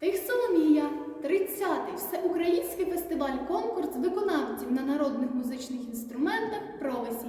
Тих Соломія, 30-й всеукраїнський фестиваль конкурс виконавців на народних музичних інструментах Провесі.